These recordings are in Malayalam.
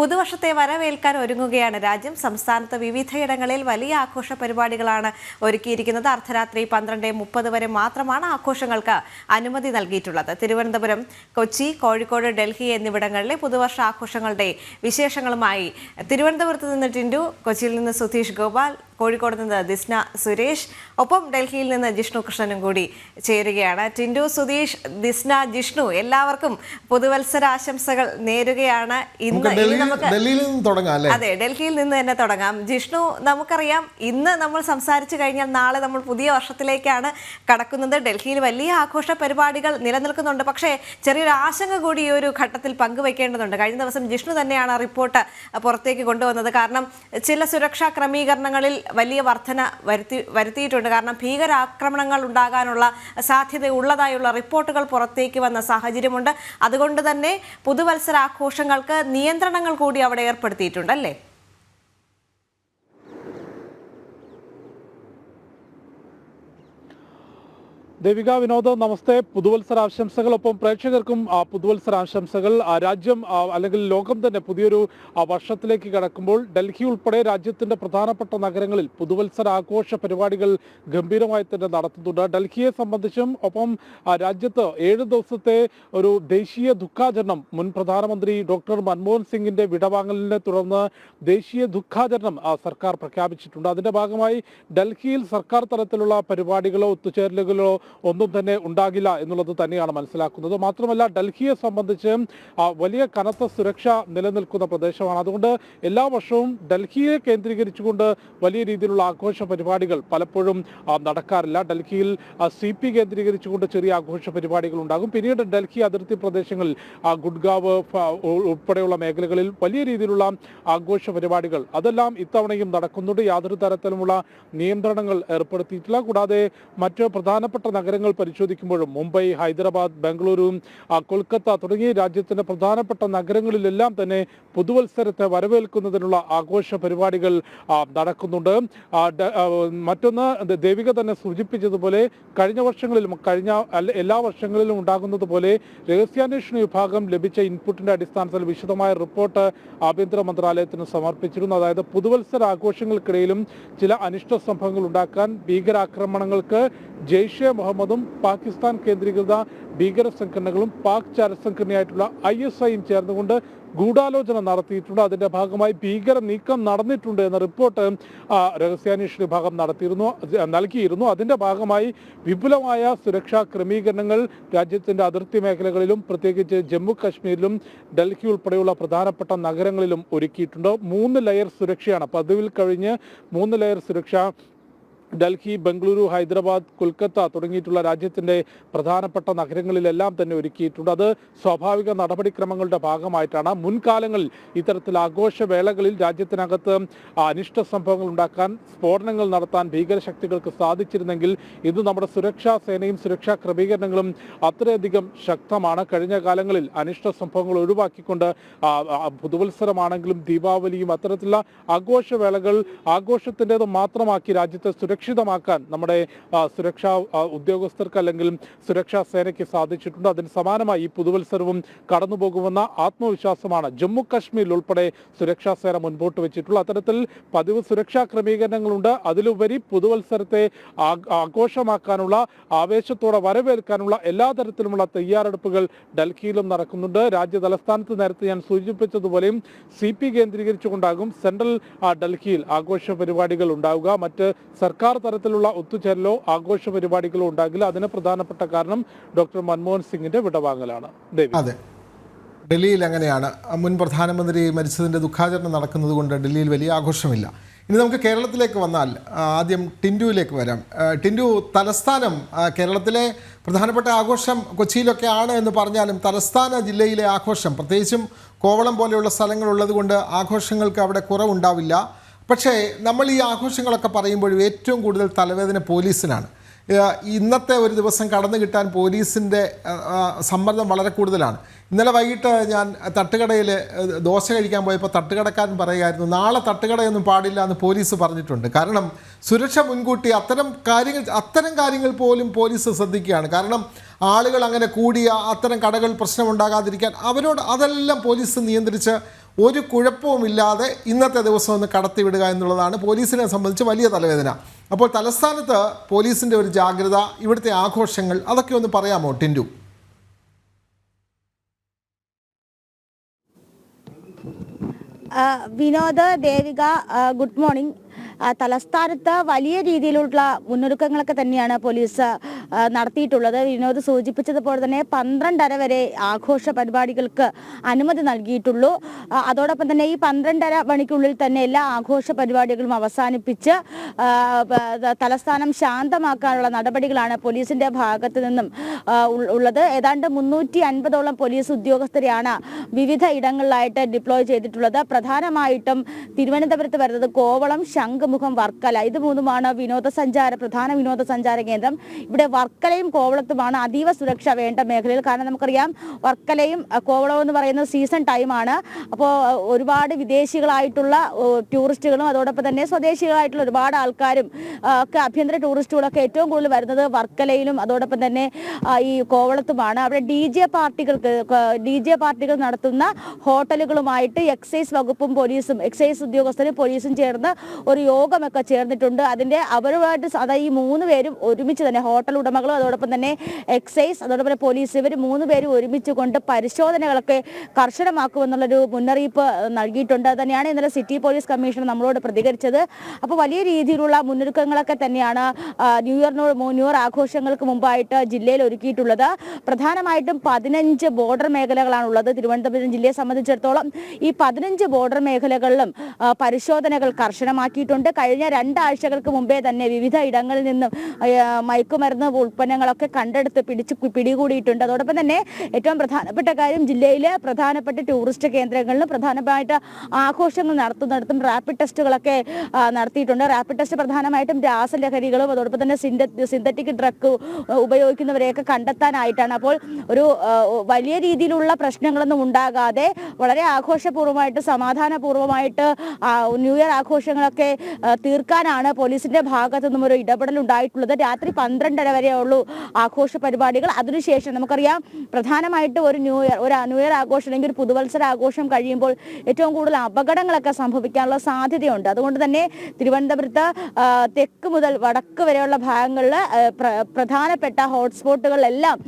പുതുവർഷത്തെ വരവേൽക്കാൻ ഒരുങ്ങുകയാണ് രാജ്യം. സംസ്ഥാനത്ത് വിവിധയിടങ്ങളിൽ വലിയ ആഘോഷ പരിപാടികളാണ് ഒരുക്കിയിരിക്കുന്നത്. അർദ്ധരാത്രി പന്ത്രണ്ട് മുപ്പത് വരെ മാത്രമാണ് ആഘോഷങ്ങൾക്ക് അനുമതി നൽകിയിട്ടുള്ളത്. തിരുവനന്തപുരം കൊച്ചി കോഴിക്കോട് ഡൽഹി എന്നിവിടങ്ങളിലെ പുതുവർഷ ആഘോഷങ്ങളുടെ വിശേഷങ്ങളുമായി തിരുവനന്തപുരത്ത് നിന്ന് ടിൻഡു കൊച്ചിയിൽ നിന്ന് സുധീഷ് ഗോപാൽ കോഴിക്കോട് നിന്ന് ദിസ്ന സുരേഷ്. ഒപ്പം ഡൽഹിയിൽ നിന്ന് ജിഷ്ണു കൃഷ്ണനും കൂടി ചേരുകയാണ്. ടിൻഡു സുധീഷ് ദിസ്ന ജിഷ്ണു എല്ലാവർക്കും പുതുവത്സര ആശംസകൾ നേരുകയാണ്. ഇന്ന് ഡൽഹിയിൽ നിന്ന് തുടങ്ങാം അതെ ഡൽഹിയിൽ നിന്ന് തന്നെ തുടങ്ങാം. ജിഷ്ണു നമുക്കറിയാം ഇന്ന് നമ്മൾ സംസാരിച്ചു കഴിഞ്ഞാൽ നാളെ നമ്മൾ പുതിയ വർഷത്തിലേക്കാണ് കടക്കുന്നത്. ഡൽഹിയിൽ വലിയ ആഘോഷ പരിപാടികൾ നിലനിൽക്കുന്നുണ്ട്. പക്ഷേ ചെറിയൊരു ആശങ്ക കൂടി ഈ ഒരു ഘട്ടത്തിൽ പങ്കുവെക്കേണ്ടതുണ്ട് കഴിഞ്ഞ ദിവസം ജിഷ്ണു തന്നെയാണ് റിപ്പോർട്ട് പുറത്തേക്ക് കൊണ്ടുവന്നത്. കാരണം ചില സുരക്ഷാ ക്രമീകരണങ്ങളിൽ വലിയ വർധന വരുത്തി വരുത്തിയിട്ടുണ്ട്. കാരണം ഭീകരാക്രമണങ്ങൾ ഉണ്ടാകാനുള്ള സാധ്യത ഉള്ളതായുള്ള റിപ്പോർട്ടുകൾ പുറത്തേക്ക് വന്ന സാഹചര്യമുണ്ട്. അതുകൊണ്ട് തന്നെ പുതുവത്സരാഘോഷങ്ങൾക്ക് നിയന്ത്രണങ്ങൾ കൂടി അവിടെ ഏർപ്പെടുത്തിയിട്ടുണ്ട് അല്ലേ? ദേവിക വിനോദ് നമസ്തേ. പുതുവത്സര ഒപ്പം പ്രേക്ഷകർക്കും ആ, പുതുവത്സരാശംസകൾ ആ, രാജ്യം അല്ലെങ്കിൽ ലോകം തന്നെ പുതിയൊരു വർഷത്തിലേക്ക് കടക്കുമ്പോൾ ഡൽഹി ഉൾപ്പെടെ രാജ്യത്തിന്റെ പ്രധാനപ്പെട്ട നഗരങ്ങളിൽ പുതുവത്സര ആഘോഷ പരിപാടികൾ ഗംഭീരമായി തന്നെ നടത്തുന്നുണ്ട്. ഡൽഹിയെ സംബന്ധിച്ചും ഒപ്പം രാജ്യത്ത് ഏഴ് ദിവസത്തെ ഒരു ദേശീയ ദുഃഖാചരണം മുൻ പ്രധാനമന്ത്രി ഡോക്ടർ മൻമോഹൻ സിംഗിന്റെ വിടവാങ്ങലിനെ തുടർന്ന് ദേശീയ ദുഃഖാചരണം സർക്കാർ പ്രഖ്യാപിച്ചിട്ടുണ്ട്. അതിന്റെ ഭാഗമായി ഡൽഹിയിൽ സർക്കാർ തലത്തിലുള്ള പരിപാടികളോ ഒത്തുചേരലുകളോ ഒന്നും തന്നെ ഉണ്ടാകില്ല എന്നുള്ളത് തന്നെയാണ് മനസ്സിലാക്കുന്നത്. മാത്രമല്ല ഡൽഹിയെ സംബന്ധിച്ച് വലിയ കനത്ത സുരക്ഷ നിലനിൽക്കുന്ന പ്രദേശമാണ്. അതുകൊണ്ട് എല്ലാ വർഷവും ഡൽഹിയെ കേന്ദ്രീകരിച്ചുകൊണ്ട് വലിയ രീതിയിലുള്ള ആഘോഷ പരിപാടികൾ പലപ്പോഴും നടക്കാറില്ല. ഡൽഹിയിൽ സി പി കേന്ദ്രീകരിച്ചുകൊണ്ട് ചെറിയ ആഘോഷ പരിപാടികൾ ഉണ്ടാകും. പിന്നീട് ഡൽഹി അതിർത്തി പ്രദേശങ്ങളിൽ ഗുഡ്ഗാവ് ഉൾപ്പെടെയുള്ള മേഖലകളിൽ വലിയ രീതിയിലുള്ള ആഘോഷ പരിപാടികൾ. അതെല്ലാം ഇത്തവണയും നടക്കുന്നുണ്ട്. യാതൊരു തരത്തിലുമുള്ള നിയന്ത്രണങ്ങൾ ഏർപ്പെടുത്തിയിട്ടില്ല. കൂടാതെ മറ്റ് പ്രധാനപ്പെട്ട നഗരങ്ങൾ പരിശോധിക്കുമ്പോഴും മുംബൈ ഹൈദരാബാദ് ബംഗളൂരു കൊൽക്കത്ത തുടങ്ങിയ രാജ്യത്തിന്റെ പ്രധാനപ്പെട്ട നഗരങ്ങളിലെല്ലാം തന്നെ പുതുവത്സരത്തെ വരവേൽക്കുന്നതിനുള്ള ആഘോഷ പരിപാടികൾ നടക്കുന്നുണ്ട്. മറ്റൊന്ന് ദേവിക തന്നെ സൂചിപ്പിച്ചതുപോലെ കഴിഞ്ഞ വർഷങ്ങളിലും കഴിഞ്ഞ എല്ലാ വർഷങ്ങളിലും ഉണ്ടാകുന്നത് പോലെ രഹസ്യാന്വേഷണ വിഭാഗം ലഭിച്ച ഇൻപുട്ടിന്റെ അടിസ്ഥാനത്തിൽ വിശദമായ റിപ്പോർട്ട് ആഭ്യന്തര മന്ത്രാലയത്തിന് സമർപ്പിച്ചിരുന്നു. അതായത് പുതുവത്സര ആഘോഷങ്ങൾക്കിടയിലും ചില അനിഷ്ട സംഭവങ്ങൾ ഉണ്ടാക്കാൻ ഭീകരാക്രമണങ്ങൾക്ക് ജെയ്ഷെ മുഹമ്മദും പാകിസ്ഥാൻ കേന്ദ്രീകൃത ഭീകര സംഘടനകളും പാക് ചരസംഘടനയായിട്ടുള്ള ഐ എസ് ഐയും ചേർന്നുകൊണ്ട് ഗൂഢാലോചന നടത്തിയിട്ടുണ്ട്. അതിന്റെ ഭാഗമായി ഭീകര നീക്കം നടന്നിട്ടുണ്ട് എന്ന റിപ്പോർട്ട് രഹസ്യാന്വേഷണ വിഭാഗം നടത്തിയിരുന്നു നൽകിയിരുന്നു. അതിന്റെ ഭാഗമായി വിപുലമായ സുരക്ഷാ ക്രമീകരണങ്ങൾ രാജ്യത്തിന്റെ അതിർത്തി മേഖലകളിലും പ്രത്യേകിച്ച് ജമ്മു കാശ്മീരിലും ഡൽഹി ഉൾപ്പെടെയുള്ള പ്രധാനപ്പെട്ട നഗരങ്ങളിലും ഒരുക്കിയിട്ടുണ്ട്. മൂന്ന് ലെയർ സുരക്ഷയാണ്. പതിവിൽ കഴിഞ്ഞ് മൂന്ന് ലെയർ സുരക്ഷ ഡൽഹി ബംഗളൂരു ഹൈദരാബാദ് കൊൽക്കത്ത തുടങ്ങിയിട്ടുള്ള രാജ്യത്തിന്റെ പ്രധാനപ്പെട്ട നഗരങ്ങളിലെല്ലാം തന്നെ ഒരുക്കിയിട്ടുണ്ട്. അത് സ്വാഭാവിക നടപടിക്രമങ്ങളുടെ ഭാഗമായിട്ടാണ്. മുൻകാലങ്ങളിൽ ഇത്തരത്തിൽ ആഘോഷവേളകളിൽ രാജ്യത്തിനകത്ത് അനിഷ്ട സംഭവങ്ങൾ ഉണ്ടാക്കാൻ സ്ഫോടനങ്ങൾ നടത്താൻ ഭീകരശക്തികൾക്ക് സാധിച്ചിരുന്നെങ്കിൽ ഇത് നമ്മുടെ സുരക്ഷാ സേനയും സുരക്ഷാ ക്രമീകരണങ്ങളും അത്രയധികം ശക്തമാണ്. കഴിഞ്ഞ കാലങ്ങളിൽ അനിഷ്ട സംഭവങ്ങൾ ഒഴിവാക്കിക്കൊണ്ട് പുതുവത്സരമാണെങ്കിലും ദീപാവലിയും അത്തരത്തിലുള്ള ആഘോഷവേളകൾ ആഘോഷത്തിന്റെത് മാത്രമാക്കി രാജ്യത്തെ സുരക്ഷിതമാക്കാൻ നമ്മുടെ സുരക്ഷാ ഉദ്യോഗസ്ഥർക്ക് അല്ലെങ്കിൽ സുരക്ഷാ സേനയ്ക്ക് സാധിച്ചിട്ടുണ്ട്. അതിന് സമാനമായി ഈ പുതുവത്സരവും കടന്നുപോകുമെന്ന ആത്മവിശ്വാസമാണ് ജമ്മു കാശ്മീരിൽ ഉൾപ്പെടെ സുരക്ഷാ സേന മുൻപോട്ട് വെച്ചിട്ടുള്ള അത്തരത്തിൽ പതിവ് സുരക്ഷാ ക്രമീകരണങ്ങളുണ്ട്. അതിലുപരി പുതുവത്സരത്തെ ആഘോഷമാക്കാനുള്ള ആവേശത്തോടെ വരവേൽക്കാനുള്ള എല്ലാ തരത്തിലുമുള്ള തയ്യാറെടുപ്പുകൾ ഡൽഹിയിലും നടക്കുന്നുണ്ട്. രാജ്യ തലസ്ഥാനത്ത് നേരത്തെ ഞാൻ സൂചിപ്പിച്ചതുപോലെയും സി പി കേന്ദ്രീകരിച്ചുകൊണ്ടാകും സെൻട്രൽ ഡൽഹിയിൽ ആഘോഷ പരിപാടികൾ ഉണ്ടാവുക. മറ്റ് സർക്കാർ തലത്തിലുള്ള ഒത്തുചേരലോ ആഘോഷ പരിപാടികളോ ഉണ്ടാകില്ല. അതിന് പ്രധാനപ്പെട്ട കാരണം ഡോക്ടർ മൻമോഹൻ സിംഗിന്റെ വിടവാങ്ങലാണ്. അതെ. ഡൽഹിയിൽ അങ്ങനെയാണ്. മുൻ പ്രധാനമന്ത്രി മരിച്ചതിന്റെ ദുഃഖാചരണം നടക്കുന്നത് കൊണ്ട് ഡൽഹിയിൽ വലിയ ആഘോഷമില്ല. ഇനി നമുക്ക് കേരളത്തിലേക്ക് വന്നാൽ ആദ്യം ടിൻഡുവിലേക്ക് വരാം. ടിൻഡു തലസ്ഥാനം കേരളത്തിലെ പ്രധാനപ്പെട്ട ആഘോഷം കൊച്ചിയിലൊക്കെ ആണ് എന്ന് പറഞ്ഞാലും തലസ്ഥാന ജില്ലയിലെ ആഘോഷം പ്രത്യേകിച്ചും കോവളം പോലെയുള്ള സ്ഥലങ്ങളുള്ളത് കൊണ്ട് ആഘോഷങ്ങൾക്ക് അവിടെ കുറവുണ്ടാവില്ല. പക്ഷേ നമ്മൾ ഈ ആഘോഷങ്ങളൊക്കെ പറയുമ്പോഴും ഏറ്റവും കൂടുതൽ തലവേദന പോലീസിനാണ്. ഇന്നത്തെ ഒരു ദിവസം കടന്നു കിട്ടാൻ പോലീസിന്റെ സമ്മർദ്ദം വളരെ കൂടുതലാണ്. ഇന്നലെ വൈകിട്ട് ഞാൻ തട്ടുകടയിൽ ദോശ കഴിക്കാൻ പോയപ്പോൾ തട്ടുകടക്കാരൻ പറയുമായിരുന്നു നാളെ തട്ടുകടയൊന്നും പാടില്ല എന്ന് പോലീസ് പറഞ്ഞിട്ടുണ്ട്. കാരണം സുരക്ഷ മുൻകൂട്ടി അത്തരം കാര്യങ്ങൾ അത്തരം കാര്യങ്ങൾ പോലും പോലീസ് ശ്രദ്ധിക്കുകയാണ്. കാരണം ആളുകൾ അങ്ങനെ കൂടിയ അത്തരം കടകൾ പ്രശ്നമുണ്ടാകാതിരിക്കാൻ അവരോട് അതെല്ലാം പോലീസ് നിയന്ത്രിച്ച് ഒരു കുഴപ്പവുമില്ലാതെ ഇന്നത്തെ ദിവസം ഒന്ന് കടത്തിവിടുക എന്നുള്ളതാണ് പോലീസിനെ സംബന്ധിച്ച് വലിയ തലവേദന. അപ്പോൾ തലസ്ഥാനത്ത് പോലീസിന്റെ ഒരു ജാഗ്രത ഇവിടുത്തെ ആഘോഷങ്ങൾ അതൊക്കെ ഒന്ന് പറയാമോ Tindu? Vinod Devika good morning. തലസ്ഥാനത്ത് വലിയ രീതിയിലുള്ള മുന്നൊരുക്കങ്ങളൊക്കെ തന്നെയാണ് പോലീസ് നടത്തിയിട്ടുള്ളത്. വിനോദ് സൂചിപ്പിച്ചതുപോലെ തന്നെ പന്ത്രണ്ടര വരെ ആഘോഷ പരിപാടികൾക്ക് അനുമതി നൽകിയിട്ടുള്ളൂ. അതോടൊപ്പം തന്നെ ഈ പന്ത്രണ്ടര മണിക്കുള്ളിൽ തന്നെ എല്ലാ ആഘോഷ പരിപാടികളും അവസാനിപ്പിച്ച് തലസ്ഥാനം ശാന്തമാക്കാനുള്ള നടപടികളാണ് പോലീസിന്റെ ഭാഗത്ത് നിന്നും ഉള്ളത്. ഏതാണ്ട് മുന്നൂറ്റി അൻപതോളം പോലീസ് ഉദ്യോഗസ്ഥരെയാണ് വിവിധ ഇടങ്ങളിലായിട്ട് ഡിപ്ലോയ് ചെയ്തിട്ടുള്ളത്. പ്രധാനമായിട്ടും തിരുവനന്തപുരത്ത് വരുന്നത് കോവളം ശംഖുമുഖം വർക്കല. ഇത് മൂന്നുമാണ് വിനോദസഞ്ചാര പ്രധാന വിനോദസഞ്ചാര കേന്ദ്രം. ഇവിടെ വർക്കലയും കോവളത്തുമാണ് അതീവ സുരക്ഷ വേണ്ട മേഖലയിൽ. കാരണം നമുക്കറിയാം വർക്കലയും കോവളവും എന്ന് പറയുന്നത് സീസൺ ടൈമാണ് അപ്പോൾ ഒരുപാട് വിദേശികളായിട്ടുള്ള ടൂറിസ്റ്റുകളും അതോടൊപ്പം തന്നെ സ്വദേശികളായിട്ടുള്ള ഒരുപാട് ആൾക്കാരും ഒക്കെ ആഭ്യന്തര ടൂറിസ്റ്റുകളൊക്കെ ഏറ്റവും കൂടുതൽ വരുന്നത് വർക്കലയിലും അതോടൊപ്പം തന്നെ ഈ കോവളത്തുമാണ്. അവിടെ ഡി ജെ പാർട്ടികൾക്ക് ഡി ജെ പാർട്ടികൾ നടത്തുന്ന ഹോട്ടലുകളുമായിട്ട് എക്സൈസ് വകുപ്പും പോലീസും എക്സൈസ് ഉദ്യോഗസ്ഥരും പോലീസും ചേർന്ന് ഒരു യോഗമൊക്കെ ചേർന്നിട്ടുണ്ട്. അതിന്റെ അവരുമായിട്ട് അതായത് ഈ മൂന്ന് പേരും ഒരുമിച്ച് തന്നെ ഹോട്ടൽ ഉടമകളും അതോടൊപ്പം തന്നെ എക്സൈസ് അതോടൊപ്പം പോലീസ് ഇവർ മൂന്ന് പേരും ഒരുമിച്ച് കൊണ്ട് പരിശോധനകളൊക്കെ കർശനമാക്കുമെന്നുള്ളൊരു മുന്നറിയിപ്പ് നൽകിയിട്ടുണ്ട്. തന്നെയാണ് ഇന്നലെ സിറ്റി പോലീസ് കമ്മീഷണർ നമ്മളോട് പ്രതികരിച്ചത്. അപ്പോൾ വലിയ രീതിയിലുള്ള മുന്നൊരുക്കങ്ങളൊക്കെ തന്നെയാണ് ന്യൂ ഇയറിനോട് ന്യൂ ഇയർ ആഘോഷങ്ങൾക്ക് മുമ്പായിട്ട് ജില്ലയിൽ ഒരുക്കിയിട്ടുള്ളത്. പ്രധാനമായിട്ടും പതിനഞ്ച് ബോർഡർ മേഖലകളാണ് ഉള്ളത് തിരുവനന്തപുരം ജില്ലയെ സംബന്ധിച്ചിടത്തോളം ഈ പതിനഞ്ച് ബോർഡർ മേഖലകളിലും പരിശോധനകൾ കർശനമാക്കിയിട്ടുണ്ട്. കഴിഞ്ഞ രണ്ടാഴ്ചകൾക്ക് മുമ്പേ തന്നെ വിവിധ ഇടങ്ങളിൽ നിന്നും മയക്കുമരുന്ന് ഉൽപ്പന്നങ്ങളൊക്കെ കണ്ടെടുത്ത് പിടിച്ച് പിടികൂടിയിട്ടുണ്ട്. അതോടൊപ്പം തന്നെ ഏറ്റവും പ്രധാനപ്പെട്ട കാര്യം ജില്ലയിലെ പ്രധാനപ്പെട്ട ടൂറിസ്റ്റ് കേന്ദ്രങ്ങളിലും പ്രധാനമായിട്ട് ആഘോഷങ്ങൾ നടത്തുന്നിടത്തും റാപ്പിഡ് ടെസ്റ്റുകളൊക്കെ നടത്തിയിട്ടുണ്ട്. റാപ്പിഡ് ടെസ്റ്റ് പ്രധാനമായിട്ടും രാസലഹരികളും അതോടൊപ്പം തന്നെ സിന്തറ്റിക് ഡ്രഗ് ഉപയോഗിക്കുന്നവരെയൊക്കെ കണ്ടെത്താനായിട്ടാണ്. അപ്പോൾ ഒരു വലിയ രീതിയിലുള്ള പ്രശ്നങ്ങളൊന്നും ഉണ്ടാകാതെ വളരെ ആഘോഷപൂർവമായിട്ട് സമാധാനപൂർവമായിട്ട് ന്യൂ ഇയർ ആഘോഷങ്ങളൊക്കെ തീർക്കാനാണ് പോലീസിന്റെ ഭാഗത്തു നിന്നും ഒരു ഇടപെടൽ ഉണ്ടായിട്ടുള്ളത്. രാത്രി പന്ത്രണ്ടര വരെ ഉള്ളൂ ആഘോഷ പരിപാടികൾ. അതിനുശേഷം നമുക്കറിയാം പ്രധാനമായിട്ട് ഒരു ന്യൂ ഇയർ ഒരു ന്യൂ ഇയർ ആഘോഷം അല്ലെങ്കിൽ ഒരു പുതുവത്സര ആഘോഷം കഴിയുമ്പോൾ ഏറ്റവും കൂടുതൽ അപകടങ്ങളൊക്കെ സംഭവിക്കാനുള്ള സാധ്യതയുണ്ട്. അതുകൊണ്ട് തന്നെ തിരുവനന്തപുരത്ത് തെക്ക് മുതൽ വടക്ക് വരെയുള്ള ഭാഗങ്ങളിൽ പ്രധാനപ്പെട്ട ഹോട്ട്സ്പോട്ടുകളിലെല്ലാം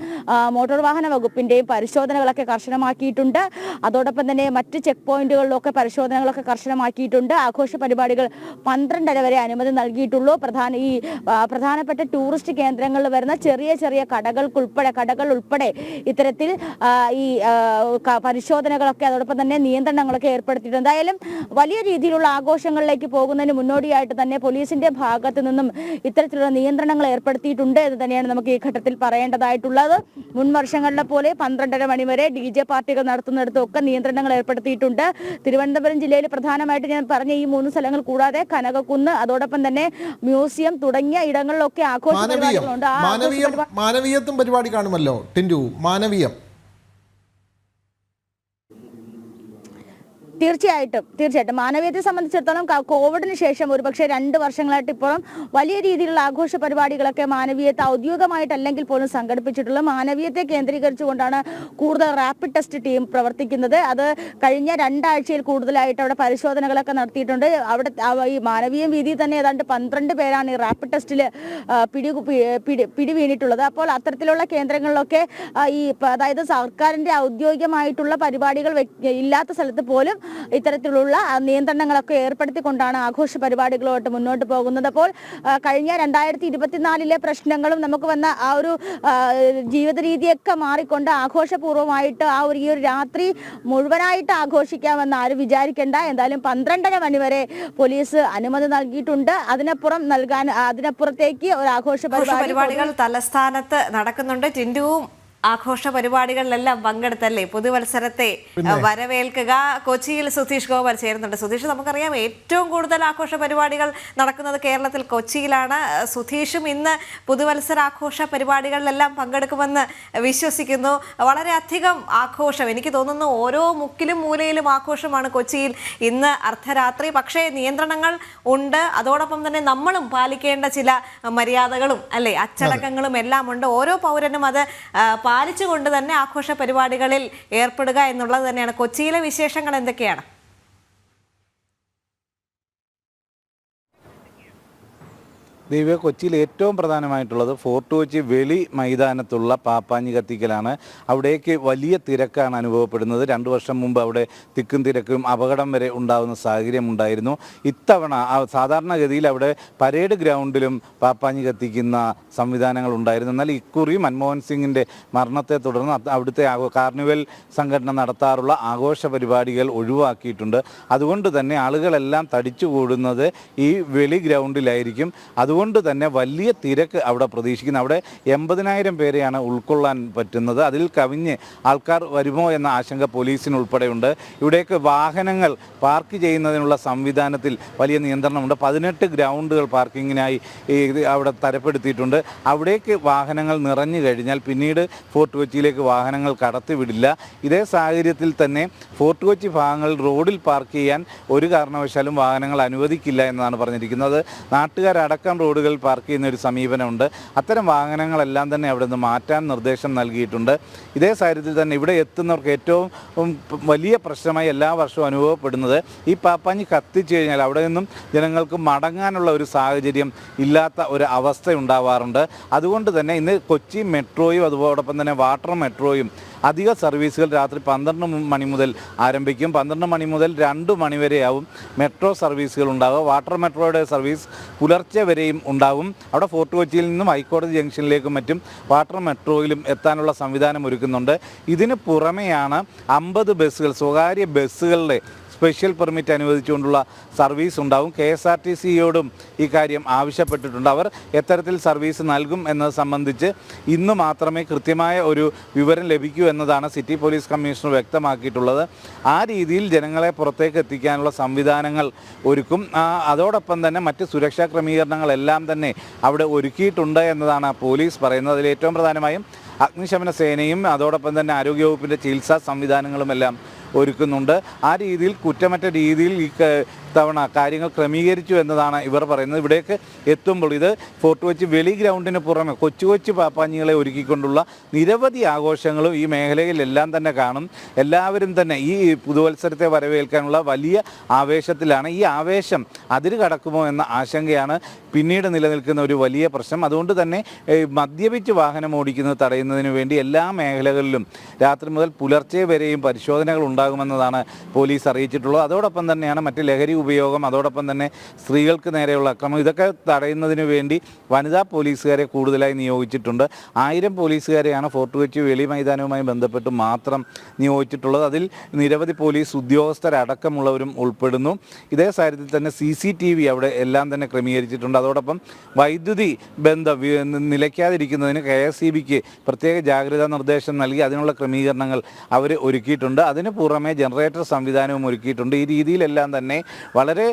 മോട്ടോർ വാഹന വകുപ്പിന്റെയും പരിശോധനകളൊക്കെ കർശനമാക്കിയിട്ടുണ്ട്. അതോടൊപ്പം തന്നെ മറ്റ് ചെക്ക് പോയിന്റുകളിലൊക്കെ പരിശോധനകളൊക്കെ കർശനമാക്കിയിട്ടുണ്ട്. ആഘോഷ പരിപാടികൾ പന്ത്രണ്ടര വരെ അനുമതി നൽകിയിട്ടുള്ളൂ. പ്രധാന ഈ പ്രധാനപ്പെട്ട ടൂറിസ്റ്റ് കേന്ദ്രങ്ങളിൽ വരുന്ന ചെറിയ ചെറിയ കടകൾക്കുൾപ്പെടെ കടകൾ ഉൾപ്പെടെ ഇത്തരത്തിൽ ഈ പരിശോധനകളൊക്കെ അതോടൊപ്പം തന്നെ നിയന്ത്രണങ്ങളൊക്കെ ഏർപ്പെടുത്തിയിട്ടുണ്ട്. എന്തായാലും വലിയ രീതിയിലുള്ള ആഘോഷങ്ങളിലേക്ക് പോകുന്നതിന് മുന്നോടിയായിട്ട് തന്നെ പോലീസിന്റെ ഭാഗത്ത് നിന്നും ഇത്തരത്തിലുള്ള നിയന്ത്രണങ്ങൾ ഏർപ്പെടുത്തിയിട്ടുണ്ട് എന്ന് തന്നെയാണ് നമുക്ക് ഈ ഘട്ടത്തിൽ പറയേണ്ടതായിട്ടുള്ളത്. മുൻ വർഷങ്ങളിലെ പോലെ പന്ത്രണ്ടര മണി വരെ ഡി ജെ പാർട്ടികൾ നടത്തുന്നിടത്തും ഒക്കെ നിയന്ത്രണങ്ങൾ ഏർപ്പെടുത്തിയിട്ടുണ്ട്. തിരുവനന്തപുരം ജില്ലയിൽ പ്രധാനമായിട്ട് ഞാൻ പറഞ്ഞ ഈ മൂന്ന് സ്ഥലങ്ങൾ കൂടാതെ കനകക്കുന്ന് അതോടൊപ്പം തന്നെ മ്യൂസിയം തുടങ്ങിയ ഇടങ്ങളിലൊക്കെ ആഘോഷ പരിപാടികളുണ്ട്. മാനവീയം മാനവീയത്തും പരിപാടി കാണുമല്ലോ ടിൻഡു? മാനവീയം. തീർച്ചയായിട്ടും തീർച്ചയായിട്ടും. മാനവീയത്തെ സംബന്ധിച്ചിടത്തോളം കോവിഡിന് ശേഷം ഒരുപക്ഷെ രണ്ട് വർഷങ്ങളായിട്ട് ഇപ്പോഴും വലിയ രീതിയിലുള്ള ആഘോഷ പരിപാടികളൊക്കെ മാനവീയത്തെ ഔദ്യോഗികമായിട്ടല്ലെങ്കിൽ പോലും സംഘടിപ്പിച്ചിട്ടുള്ള മാനവീയത്തെ കേന്ദ്രീകരിച്ചുകൊണ്ടാണ് കൂടുതൽ റാപ്പിഡ് ടെസ്റ്റ് ടീം പ്രവർത്തിക്കുന്നത്. അത് കഴിഞ്ഞ രണ്ടാഴ്ചയിൽ കൂടുതലായിട്ട് അവിടെ പരിശോധനകളൊക്കെ നടത്തിയിട്ടുണ്ട്. അവിടെ ഈ മാനവീയം വീതിയിൽ തന്നെ ഏതാണ്ട് പന്ത്രണ്ട് പേരാണ് ഈ റാപ്പിഡ് ടെസ്റ്റിൽ പിടി പിടി വീണിട്ടുള്ളത് അപ്പോൾ അത്തരത്തിലുള്ള കേന്ദ്രങ്ങളിലൊക്കെ ഈ അതായത് സർക്കാരിന്റെ ഔദ്യോഗികമായിട്ടുള്ള പരിപാടികൾ ഇല്ലാത്ത സ്ഥലത്ത് പോലും ഇത്തരത്തിലുള്ള നിയന്ത്രണങ്ങളൊക്കെ ഏർപ്പെടുത്തിക്കൊണ്ടാണ് ആഘോഷ പരിപാടികളുമായിട്ട് മുന്നോട്ട് പോകുന്നത്. അപ്പോൾ കഴിഞ്ഞ രണ്ടായിരത്തി ഇരുപത്തിനാലിലെ പ്രശ്നങ്ങളും നമുക്ക് വന്ന ആ ഒരു ജീവിത രീതിയൊക്കെ മാറിക്കൊണ്ട് ആഘോഷപൂർവമായിട്ട് ആ ഒരു ഈ ഒരു രാത്രി മുഴുവനായിട്ട് ആഘോഷിക്കാമെന്ന് ആരും വിചാരിക്കേണ്ട. എന്തായാലും പന്ത്രണ്ടര മണി വരെ പോലീസ് അനുമതി നൽകിയിട്ടുണ്ട്. അതിനപ്പുറം നൽകാൻ അതിനപ്പുറത്തേക്ക് ഒരു ആഘോഷ പരിപാടികൾ തലസ്ഥാനത്ത് നടക്കുന്നുണ്ട്. ടിൻഡുവും ആഘോഷ പരിപാടികളിലെല്ലാം പങ്കെടുത്തല്ലേ? പുതുവത്സരത്തെ വരവേൽക്കുക. കൊച്ചിയിൽ സുധീഷ് ഗോപാൽ ചേരുന്നുണ്ട്. സുധീഷ് നമുക്കറിയാം ഏറ്റവും കൂടുതൽ ആഘോഷ പരിപാടികൾ നടക്കുന്നത് കേരളത്തിൽ കൊച്ചിയിലാണ്. സുധീഷും ഇന്ന് പുതുവത്സര ആഘോഷ പരിപാടികളിലെല്ലാം പങ്കെടുക്കുമെന്ന് വിശ്വസിക്കുന്നു. വളരെയധികം ആഘോഷം എനിക്ക് തോന്നുന്നു ഓരോ മുക്കിലും മൂലയിലും ആഘോഷമാണ് കൊച്ചിയിൽ ഇന്ന് അർദ്ധരാത്രി. പക്ഷേ നിയന്ത്രണങ്ങൾ ഉണ്ട്. അതോടൊപ്പം തന്നെ നമ്മളും പാലിക്കേണ്ട ചില മര്യാദകളും അല്ലെ? അച്ചടക്കങ്ങളും എല്ലാം ഉണ്ട് ഓരോ പൗരനും അത് പാലിച്ചുകൊണ്ട് തന്നെ ആഘോഷ പരിപാടികളിൽ ഏർപ്പെടുക എന്നുള്ളത് തന്നെയാണ്. കൊച്ചിയിലെ വിശേഷങ്ങൾ എന്തൊക്കെയാണ്? ദൈവ കൊച്ചിയിൽ ഏറ്റവും പ്രധാനമായിട്ടുള്ളത് ഫോർട്ട് കൊച്ചി വെളി മൈതാനത്തുള്ള പാപ്പാഞ്ഞി കത്തിക്കലാണ്. അവിടേക്ക് വലിയ തിരക്കാണ് അനുഭവപ്പെടുന്നത്. രണ്ട് വർഷം മുമ്പ് അവിടെ തിക്കും തിരക്കും അപകടം വരെ ഉണ്ടാകുന്ന സാഹചര്യം ഉണ്ടായിരുന്നു. ഇത്തവണ സാധാരണഗതിയിൽ അവിടെ പരേഡ് ഗ്രൗണ്ടിലും പാപ്പാഞ്ഞി കത്തിക്കുന്ന സംവിധാനങ്ങൾ ഉണ്ടായിരുന്നു. എന്നാൽ ഇക്കുറി മൻമോഹൻ സിംഗിന്റെ മരണത്തെ തുടർന്ന് അവിടുത്തെ കാർണിവൽ സംഘടന നടത്താറുള്ള ആഘോഷ പരിപാടികൾ ഒഴിവാക്കിയിട്ടുണ്ട്. അതുകൊണ്ട് തന്നെ ആളുകളെല്ലാം തടിച്ചു കൂടുന്നത് ഈ വെളി ഗ്രൗണ്ടിലായിരിക്കും. അതുകൊണ്ട് തന്നെ വലിയ തിരക്ക് അവിടെ പ്രതീക്ഷിക്കുന്നു. അവിടെ എൺപതിനായിരം പേരെയാണ് ഉൾക്കൊള്ളാൻ പറ്റുന്നത്. അതിൽ കവിഞ്ഞ് ആൾക്കാർ വരുമോ എന്ന ആശങ്ക പോലീസിനുൾപ്പെടെയുണ്ട്. ഇവിടേക്ക് വാഹനങ്ങൾ പാർക്ക് ചെയ്യുന്നതിനുള്ള സംവിധാനത്തിൽ വലിയ നിയന്ത്രണമുണ്ട്. പതിനെട്ട് ഗ്രൗണ്ടുകൾ പാർക്കിങ്ങിനായി അവിടെ തരപ്പെടുത്തിയിട്ടുണ്ട്. അവിടേക്ക് വാഹനങ്ങൾ നിറഞ്ഞു കഴിഞ്ഞാൽ പിന്നീട് ഫോർട്ട് കൊച്ചിയിലേക്ക് വാഹനങ്ങൾ കടത്തിവിടില്ല. ഇതേ സാഹചര്യത്തിൽ തന്നെ ഫോർട്ട് കൊച്ചി ഭാഗങ്ങൾ റോഡിൽ പാർക്ക് ചെയ്യാൻ ഒരു കാരണവശാലും വാഹനങ്ങൾ അനുവദിക്കില്ല എന്നാണ് പറഞ്ഞിരിക്കുന്നത്. നാട്ടുകാരടക്കം റോഡുകളിൽ പാർക്ക് ചെയ്യുന്ന ഒരു സമീപനമുണ്ട്. അത്തരം വാഹനങ്ങളെല്ലാം തന്നെ അവിടെ നിന്ന് മാറ്റാൻ നിർദ്ദേശം നൽകിയിട്ടുണ്ട്. ഇതേ സാഹചര്യത്തിൽ തന്നെ ഇവിടെ എത്തുന്നവർക്ക് ഏറ്റവും വലിയ പ്രശ്നമായി എല്ലാ വർഷവും അനുഭവപ്പെടുന്നത് ഈ പാപ്പാഞ്ഞി കത്തിച്ചു കഴിഞ്ഞാൽ അവിടെ നിന്നും ജനങ്ങൾക്ക് മടങ്ങാനുള്ള ഒരു സാഹചര്യം ഇല്ലാത്ത ഒരു അവസ്ഥ ഉണ്ടാവാറുണ്ട് അതുകൊണ്ട് തന്നെ ഇന്ന് കൊച്ചി മെട്രോയും അതോടൊപ്പം തന്നെ വാട്ടർ മെട്രോയും അധിക സർവീസുകൾ രാത്രി പന്ത്രണ്ട് മണി മുതൽ ആരംഭിക്കും. പന്ത്രണ്ട് മണി മുതൽ രണ്ട് മണി വരെയാവും മെട്രോ സർവീസുകൾ ഉണ്ടാകും വാട്ടർ മെട്രോയുടെ സർവീസ് പുലർച്ചെ വരെയും ഉണ്ടാകും. അവിടെ ഫോർട്ട് കൊച്ചിയിൽ നിന്നും ഹൈക്കോടതി ജംഗ്ഷനിലേക്കും മറ്റും വാട്ടർ മെട്രോയിലും എത്താനുള്ള സംവിധാനം ഒരുക്കുന്നുണ്ട്. ഇതിന് പുറമെയാണ് അമ്പത് ബസ്സുകൾ സ്വകാര്യ ബസ്സുകളുടെ സ്പെഷ്യൽ പെർമിറ്റ് അനുവദിച്ചുകൊണ്ടുള്ള സർവീസ് ഉണ്ടാവും. കെ എസ് ആർ ടി സിയോടും ഇക്കാര്യം കാര്യം ആവശ്യപ്പെട്ടിട്ടുണ്ട്. അവർ എത്തരത്തിൽ സർവീസ് നൽകും എന്നത് സംബന്ധിച്ച് ഇന്ന് മാത്രമേ കൃത്യമായ ഒരു വിവരം ലഭിക്കൂ എന്നതാണ് സിറ്റി പോലീസ് കമ്മീഷണർ വ്യക്തമാക്കിയിട്ടുള്ളത്. ആ രീതിയിൽ ജനങ്ങളെ പുറത്തേക്ക് എത്തിക്കാനുള്ള സംവിധാനങ്ങൾ ഒരുക്കും. അതോടൊപ്പം തന്നെ മറ്റ് സുരക്ഷാ ക്രമീകരണങ്ങളെല്ലാം തന്നെ അവിടെ ഒരുക്കിയിട്ടുണ്ട് എന്നതാണ് പോലീസ് പറയുന്നത്. അതിൽ ഏറ്റവും പ്രധാനമായും അഗ്നിശമന സേനയും അതോടൊപ്പം തന്നെ ആരോഗ്യവകുപ്പിന്റെ ചികിത്സാ സംവിധാനങ്ങളുമെല്ലാം ഒരുക്കുന്നുണ്ട്. ആ രീതിയിൽ കുറ്റമറ്റ രീതിയിൽ ഈ തവണ കാര്യങ്ങൾ ക്രമീകരിച്ചു എന്നതാണ് ഇവർ പറയുന്നത്. ഇവിടേക്ക് എത്തുമ്പോൾ ഇത് ഫോർട്ട് കൊച്ചി വെളി ഗ്രൗണ്ടിന് പുറമെ കൊച്ചു കൊച്ചു പാപ്പാഞ്ഞികളെ ഒരുക്കിക്കൊണ്ടുള്ള നിരവധി ആഘോഷങ്ങളും ഈ മേഖലയിലെല്ലാം തന്നെ കാണും. എല്ലാവരും തന്നെ ഈ പുതുവത്സരത്തെ വരവേൽക്കാനുള്ള വലിയ ആവേശത്തിലാണ്. ഈ ആവേശം അതിര് കടക്കുമോ എന്ന ആശങ്കയാണ് പിന്നീട് നിലനിൽക്കുന്ന ഒരു വലിയ പ്രശ്നം. അതുകൊണ്ട് തന്നെ മദ്യപിച്ച് വാഹനം ഓടിക്കുന്നത് തടയുന്നതിന് വേണ്ടി എല്ലാ മേഖലകളിലും രാത്രി മുതൽ പുലർച്ചെ വരെയും പരിശോധനകൾ ഉണ്ടാകുമെന്നതാണ് പോലീസ് അറിയിച്ചിട്ടുള്ളത്. അതോടൊപ്പം തന്നെയാണ് മറ്റ് ലഹരി ഉപയോഗം അതോടൊപ്പം തന്നെ സ്ത്രീകൾക്ക് നേരെയുള്ള അക്രമം ഇതൊക്കെ തടയുന്നതിന് വേണ്ടി വനിതാ പോലീസുകാരെ കൂടുതലായി നിയോഗിച്ചിട്ടുണ്ട്. ആയിരം പോലീസുകാരെയാണ് ഫോർട്ട് കൊച്ചി വെളി മൈതാനവുമായി ബന്ധപ്പെട്ട് മാത്രം നിയോഗിച്ചിട്ടുള്ളത്. അതിൽ നിരവധി പോലീസ് ഉദ്യോഗസ്ഥരടക്കമുള്ളവരും ഉൾപ്പെടുന്നു. ഇതേ സാഹചര്യത്തിൽ തന്നെ സി സി ടി വി അവിടെ എല്ലാം തന്നെ ക്രമീകരിച്ചിട്ടുണ്ട്. അതോടൊപ്പം വൈദ്യുതി ബന്ധം നിലയ്ക്കാതിരിക്കുന്നതിന് കെ എസ് ഇ ബിക്ക് പ്രത്യേക ജാഗ്രതാ നിർദ്ദേശം നൽകി അതിനുള്ള ക്രമീകരണങ്ങൾ അവർ ഒരുക്കിയിട്ടുണ്ട്. അതിന് ജനറേറ്റർ സംവിധാനവും ഒരുക്കിയിട്ടുണ്ട്. ഈ രീതിയിലെല്ലാം തന്നെ വളരെ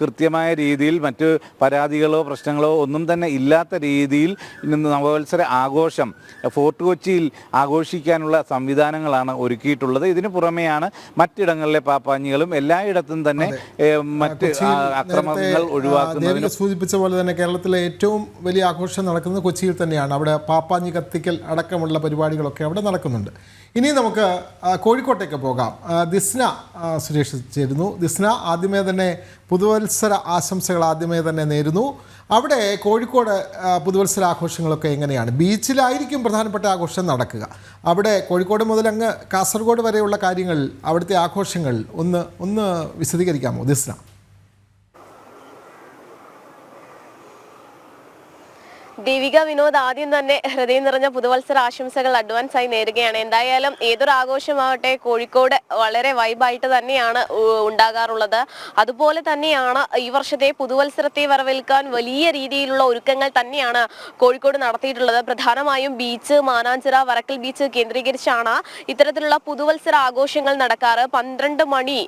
കൃത്യമായ രീതിയിൽ മറ്റ് പരാതികളോ പ്രശ്നങ്ങളോ ഒന്നും തന്നെ ഇല്ലാത്ത രീതിയിൽ ഇന്ന് നവവത്സര ആഘോഷം ഫോർട്ട് കൊച്ചിയിൽ ആഘോഷിക്കാനുള്ള സംവിധാനങ്ങളാണ് ഒരുക്കിയിട്ടുള്ളത്. ഇതിന് പുറമെയാണ് മറ്റിടങ്ങളിലെ പാപ്പാഞ്ഞികളും എല്ലായിടത്തും തന്നെ മറ്റ് അക്രമങ്ങൾ ഒഴിവാക്കുന്നതിന് സൂചിപ്പിച്ച പോലെ തന്നെ കേരളത്തിലെ ഏറ്റവും വലിയ ആഘോഷം നടക്കുന്നത് കൊച്ചിയിൽ തന്നെയാണ്. അവിടെ പാപ്പാഞ്ഞി കത്തിക്കൽ അടക്കമുള്ള പരിപാടികളൊക്കെ അവിടെ നടക്കുന്നുണ്ട്. ഇനി നമുക്ക് കോഴിക്കോട്ടേക്ക് പോകാം. ദിസ്ന സുരേഷ് ചേരുന്നു. ദിസ്ന ആദ്യമേ തന്നെ പുതുവത്സര ആശംസകൾ ആദ്യമേ തന്നെ നേരുന്നു. അവിടെ കോഴിക്കോട് പുതുവത്സര ആഘോഷങ്ങളൊക്കെ എങ്ങനെയാണ്? ബീച്ചിലായിരിക്കും പ്രധാനപ്പെട്ട ആഘോഷം നടക്കുക. അവിടെ കോഴിക്കോട് മുതൽ അങ്ങ് കാസർഗോഡ് വരെയുള്ള കാര്യങ്ങൾ അവിടുത്തെ ആഘോഷങ്ങൾ ഒന്ന് ഒന്ന് വിശദീകരിക്കാമോ? ദിസ്ന. ദേവിക വിനോദ് ആദ്യം തന്നെ ഹൃദയം നിറഞ്ഞ പുതുവത്സര ആശംസകൾ അഡ്വാൻസ് ആയി നേരുകയാണ്. എന്തായാലും ഏതൊരു ആഘോഷമാവട്ടെ കോഴിക്കോട് വളരെ വൈബായിട്ട് തന്നെയാണ് ഉണ്ടാകാറുള്ളത്. അതുപോലെ തന്നെയാണ് ഈ വർഷത്തെ പുതുവത്സരത്തെ വരവേൽക്കാൻ വലിയ രീതിയിലുള്ള ഒരുക്കങ്ങൾ തന്നെയാണ് കോഴിക്കോട് നടത്തിയിട്ടുള്ളത്. പ്രധാനമായും ബീച്ച് മാനാഞ്ചിറ വരക്കൽ ബീച്ച് കേന്ദ്രീകരിച്ചാണ് ഇത്തരത്തിലുള്ള പുതുവത്സര ആഘോഷങ്ങൾ നടക്കാറ്. പന്ത്രണ്ട് മണി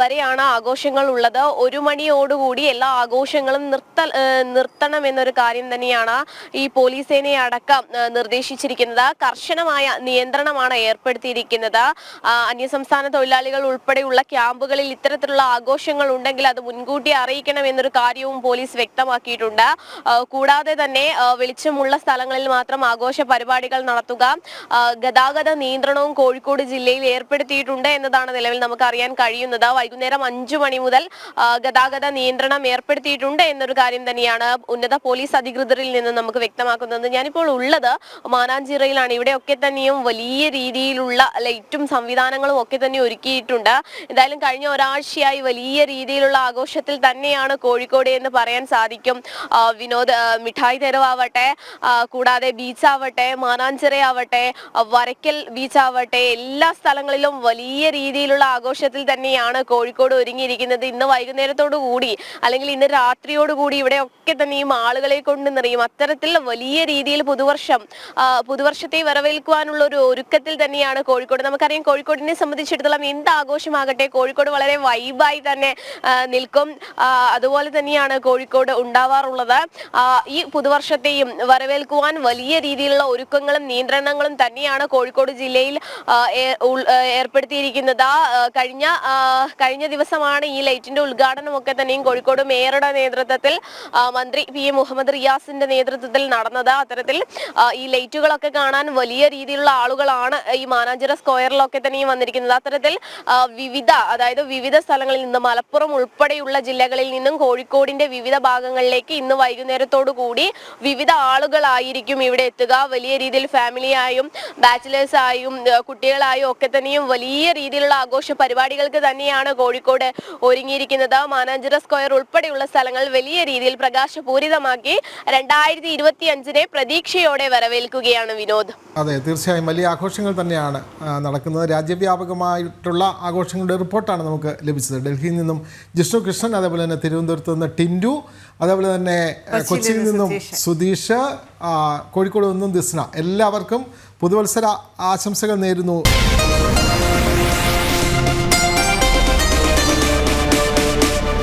വരെയാണ് ആഘോഷങ്ങൾ ഉള്ളത്. ഒരു മണിയോടുകൂടി എല്ലാ ആഘോഷങ്ങളും നിർത്ത ആ, നിർത്തണം എന്നൊരു കാര്യം തന്നെയാണ്. ഈ പോലീസ് സേനയെ അടക്കം നിർദ്ദേശിച്ചിരിക്കുന്നത്. കർശനമായ നിയന്ത്രണമാണ് ഏർപ്പെടുത്തിയിരിക്കുന്നത്. അന്യസംസ്ഥാന തൊഴിലാളികൾ ഉൾപ്പെടെയുള്ള ക്യാമ്പുകളിൽ ഇത്തരത്തിലുള്ള ആഘോഷങ്ങൾ ഉണ്ടെങ്കിൽ അത് മുൻകൂട്ടി അറിയിക്കണം എന്നൊരു കാര്യവും പോലീസ് വ്യക്തമാക്കിയിട്ടുണ്ട്. കൂടാതെ തന്നെ വെളിച്ചമുള്ള സ്ഥലങ്ങളിൽ മാത്രം ആഘോഷ പരിപാടികൾ നടത്തുക ഗതാഗത നിയന്ത്രണവും കോഴിക്കോട് ജില്ലയിൽ ഏർപ്പെടുത്തിയിട്ടുണ്ട് എന്നതാണ് നിലവിൽ നമുക്ക് അറിയാൻ കഴിയുന്നത്. വൈകുന്നേരം അഞ്ചു മണി മുതൽ ഗതാഗത നിയന്ത്രണം ഏർപ്പെടുത്തിയിട്ടുണ്ട് എന്നൊരു കാര്യം തന്നെയാണ് ഉന്നത പോലീസ് അധികൃതരിൽ നിന്ന് നമുക്ക് വ്യക്തമാക്കുന്നത്. ഞാനിപ്പോൾ ഉള്ളത് മാനാഞ്ചിറയിലാണ്. ഇവിടെയൊക്കെ തന്നെയും വലിയ രീതിയിലുള്ള ലൈറ്റും സംവിധാനങ്ങളും ഒക്കെ തന്നെ ഒരുക്കിയിട്ടുണ്ട്. എന്തായാലും കഴിഞ്ഞ ഒരാഴ്ചയായി വലിയ രീതിയിലുള്ള ആഘോഷത്തിൽ തന്നെയാണ് കോഴിക്കോട് എന്ന് പറയാൻ സാധിക്കും. വിനോദ് മിഠായി തെരുവാവട്ടെ കൂടാതെ ബീച്ചാവട്ടെ മാനാഞ്ചിറയാവട്ടെ വരയ്ക്കൽ ബീച്ചാവട്ടെ എല്ലാ സ്ഥലങ്ങളിലും വലിയ രീതിയിലുള്ള ആഘോഷത്തിൽ തന്നെയാണ് കോഴിക്കോട് ഒരുങ്ങിയിരിക്കുന്നത്. ഇന്ന് വൈകുന്നേരത്തോടു കൂടി അല്ലെങ്കിൽ ഇന്ന് രാത്രിയോടുകൂടി ഇവിടെ ഒക്കെ തന്നെയും ആളുകളെ കൊണ്ട് നിറയും. അത്തരത്തിൽ വലിയ രീതിയിൽ പുതുവർഷം പുതുവർഷത്തെ വരവേൽക്കുവാനുള്ള ഒരു ഒരുക്കത്തിൽ തന്നെയാണ് കോഴിക്കോട്. നമുക്കറിയാം കോഴിക്കോടിനെ സംബന്ധിച്ചിടത്തോളം എന്ത് ആഘോഷമാകട്ടെ കോഴിക്കോട് വളരെ വൈബായി തന്നെ നിൽക്കും. അതുപോലെ തന്നെയാണ് കോഴിക്കോട് ഉണ്ടാവാറുള്ളത്. ഈ പുതുവർഷത്തെയും വരവേൽക്കുവാൻ വലിയ രീതിയിലുള്ള ഒരുക്കങ്ങളും നിയന്ത്രണങ്ങളും തന്നെയാണ് കോഴിക്കോട് ജില്ലയിൽ ഏർപ്പെടുത്തിയിരിക്കുന്നത്. കഴിഞ്ഞ കഴിഞ്ഞ ദിവസമാണ് ഈ ലൈറ്റിന്റെ ഉദ്ഘാടനം ഒക്കെ തന്നെയും കോഴിക്കോട് മേയറുടെ നേതൃത്വത്തിൽ മന്ത്രി പി എ മുഹമ്മദ് റിയാസിന്റെ നേതൃത്വത്തിൽ നടന്നത്. അത്തരത്തിൽ ഈ ലൈറ്റുകളൊക്കെ കാണാൻ വലിയ രീതിയിലുള്ള ആളുകളാണ് ഈ മാനാഞ്ചിറ സ്ക്വയറിലൊക്കെ തന്നെയും വന്നിരിക്കുന്നത്. അത്തരത്തിൽ വിവിധ അതായത് വിവിധ സ്ഥലങ്ങളിൽ നിന്ന് മലപ്പുറം ഉൾപ്പെടെയുള്ള ജില്ലകളിൽ നിന്നും കോഴിക്കോടിന്റെ വിവിധ ഭാഗങ്ങളിലേക്ക് ഇന്ന് വൈകുന്നേരത്തോടു കൂടി വിവിധ ആളുകളായിരിക്കും ഇവിടെ എത്തുക. വലിയ രീതിയിൽ ഫാമിലിയായും ബാച്ചിലേഴ്സ് ആയും കുട്ടികളായും ഒക്കെ തന്നെയും വലിയ രീതിയിലുള്ള ആഘോഷ പരിപാടികൾക്ക് തന്നെയാണ് കോഴിക്കോട് ഒരുങ്ങിയിരിക്കുന്നത്. മാനാഞ്ചിറ സ്ക്വയർ ഉൾപ്പെടെയുള്ള സ്ഥലങ്ങൾ വലിയ രീതിയിൽ പ്രകാശപൂരിതമാക്കി രണ്ടായിരത്തി ഇരുപത്തി അഞ്ചിനെ പ്രതീക്ഷയോടെ വരവേൽക്കുകയാണ് വിനോദ്. അതെ തീർച്ചയായും വലിയ ആഘോഷങ്ങൾ തന്നെയാണ് നടക്കുന്നത്. രാജ്യവ്യാപകമായിട്ടുള്ള ആഘോഷങ്ങളുടെ റിപ്പോർട്ടാണ് നമുക്ക് ലഭിച്ചത്. ഡൽഹിയിൽ നിന്നും ജിഷ്ണു കൃഷ്ണൻ അതേപോലെ തന്നെ തിരുവനന്തപുരത്ത് നിന്ന് ടിൻഡു അതേപോലെ തന്നെ കൊച്ചിയിൽ നിന്നും സുധീഷ്. കോഴിക്കോട് നിന്നും ദിസ്ന. എല്ലാവർക്കും പുതുവത്സര ആശംസകൾ നേരുന്നു.